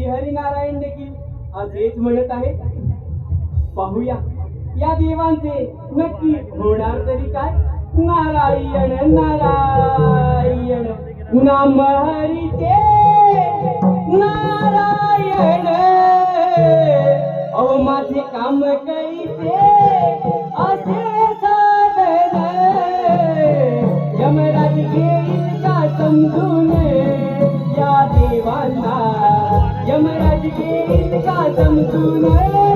श्रीहरी नारायण देखील आज हेच म्हणत आहे पाहूया. या देवांचे नक्की होणार तरी काय? नारायण नारायण नाम हरीचे नारायण अहो माझे काम करीते या देवांना का समजून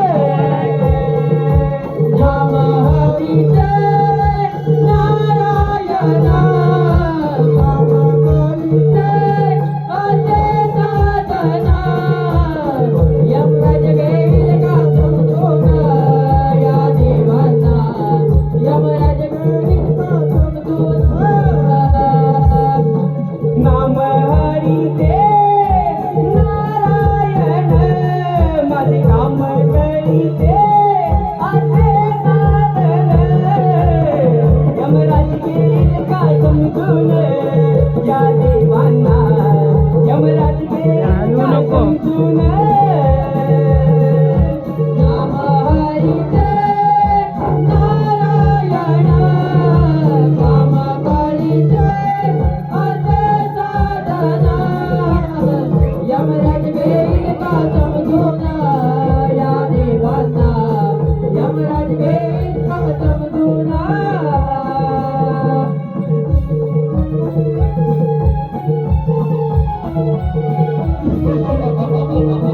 Yamraj Veil Padam Dhona Oh.